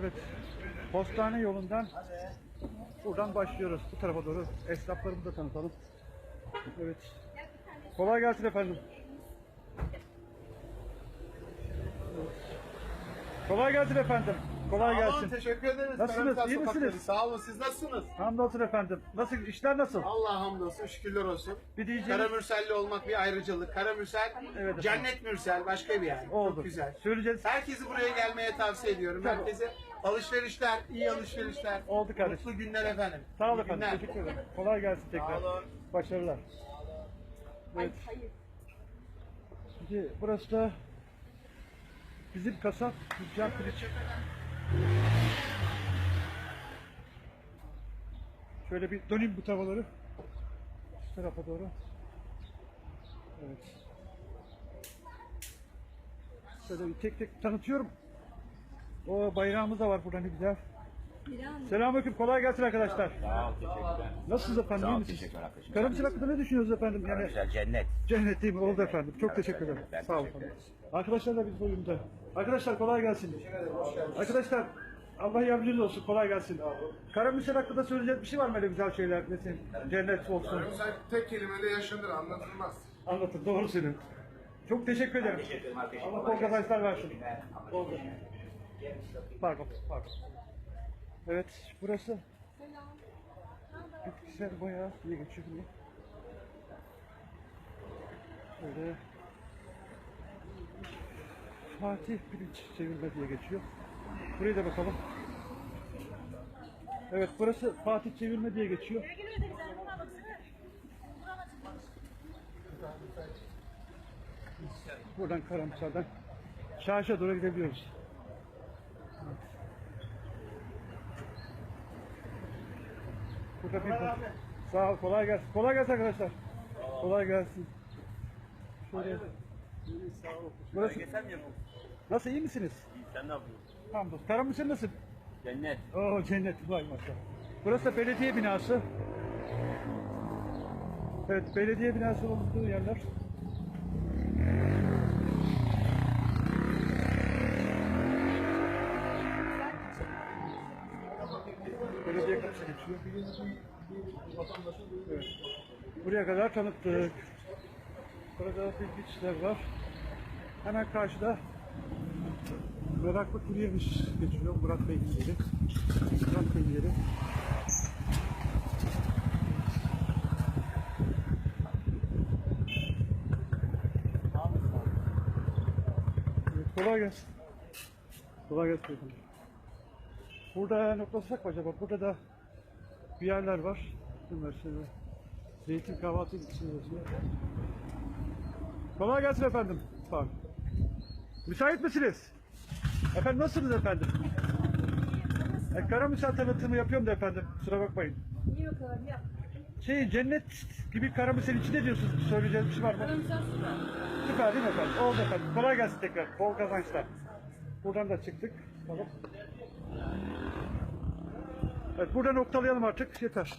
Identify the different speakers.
Speaker 1: Evet. Postane yolundan buradan başlıyoruz. Bu tarafa doğru. Esnaflarımızı da tanıtalım. Evet. Kolay gelsin efendim. Kolay gelsin efendim. Kolay gelsin.
Speaker 2: teşekkür ederiz.
Speaker 1: Nasılsınız,
Speaker 2: Karamsar
Speaker 1: iyi misiniz?
Speaker 2: Sağ olun. Siz nasılsınız?
Speaker 1: Hamdolsun efendim. Nasıl işler nasıl?
Speaker 2: Allah hamdolsun. Şükürler olsun.
Speaker 1: Bir diyeceğim.
Speaker 2: Karamürselli olmak bir ayrıcalık. Karamürsel,
Speaker 1: Evet efendim.
Speaker 2: cennet mürsel. Başka bir yer.
Speaker 1: Oldu.
Speaker 2: Çok güzel.
Speaker 1: Söyleyeceğiz.
Speaker 2: Herkesi buraya gelmeye tavsiye ediyorum.
Speaker 1: Tamam.
Speaker 2: Herkese alışverişler, iyi alışverişler.
Speaker 1: Oldu kardeşim.
Speaker 2: Mutlu günler efendim.
Speaker 1: Sağ ol
Speaker 2: İyi
Speaker 1: efendim.
Speaker 2: günler.
Speaker 1: Teşekkür ederim. Kolay gelsin tekrar.
Speaker 2: Sağ olun.
Speaker 1: Başarılar. Evet. Şimdi burası da bizim kasap Gülcan Piliç. Şöyle bir döneyim bu tavaları. Şu tarafa doğru. Evet. Şöyle bir tek tek tanıtıyorum. O bayrağımız da var burada ne güzel. Selamünaleyküm. Kolay gelsin arkadaşlar.
Speaker 3: Sağ ol, teşekkürler.
Speaker 1: Nasılsınız efendim?
Speaker 3: Sağ
Speaker 1: iyi
Speaker 3: ol,
Speaker 1: misiniz?
Speaker 3: teşekkürler arkadaşım.
Speaker 1: Karamsar hakkında ne düşünüyorsunuz efendim? Yani
Speaker 3: Güzel cennet.
Speaker 1: cennet değil mi? Oldu efendim. Çok teşekkür ederim. Sağ olun.
Speaker 3: teşekkür ederim.
Speaker 1: Arkadaşlar da biz bölümde. Arkadaşlar kolay gelsin. Arkadaşlar Allah yardımcınız olsun. Kolay gelsin. Karamsar hakkında söyleyecek bir şey var mı öyle güzel şeyler? Mesela cennet olsun.
Speaker 4: Mesela tek kelimeyle yaşanır, anlatılmaz.
Speaker 1: Anlatın. Doğru söylüyorum. Çok teşekkür ederim.
Speaker 3: Teşekkür ederim arkadaşım.
Speaker 1: Allah bol kazançlar versin. Oldu. Pardon, pardon. Evet, burası bitkisel bayağı iyi geçiyor bunu. Fatih Pirinç çevirme diye geçiyor. Buraya da bakalım. Evet, burası Fatih çevirme diye geçiyor. Buradan Karamsar'dan Şarj'a doğru gidebiliyoruz. Evet. Burada Sağ ol, kolay gelsin. Kolay gelsin arkadaşlar. Kolay gelsin. Şöyle. Burası... Nasıl iyi misiniz?
Speaker 3: Sen ne yapıyorsun?
Speaker 1: Hamdolsun. Karamsar nasıl?
Speaker 3: Cennet.
Speaker 1: Oo cennet vay maşallah. Burası da belediye binası. Evet belediye binası olduğu yerler. Belediye kapısı geçiyor. Evet. Buraya kadar tanıttık. Burada bilgiçler var. Hemen karşıda Meraklı Kuryemiş geçiyor. Murat Bey'in yeri. Murat Bey'in yeri. Kolay gelsin. Kolay gelsin. Burada noktasak mı acaba? Burada da bir yerler var. Mesela zeytin kahvaltı için yazıyor. Kolay gelsin efendim. Pardon. Müsait misiniz? Efendim nasılsınız efendim? E, Karamürsel tanıtımı yapıyorum da efendim. Kusura bakmayın.
Speaker 5: İyi bakalım yap.
Speaker 1: Şey cennet gibi Karamürsel içinde diyorsunuz. Söyleyeceğiniz bir şey var mı?
Speaker 5: Karamsar süper.
Speaker 1: Süper değil mi efendim? Oldu efendim. Kolay gelsin tekrar. Bol kazançlar. Buradan da çıktık. Tamam. Evet burada noktalayalım artık. Yeter.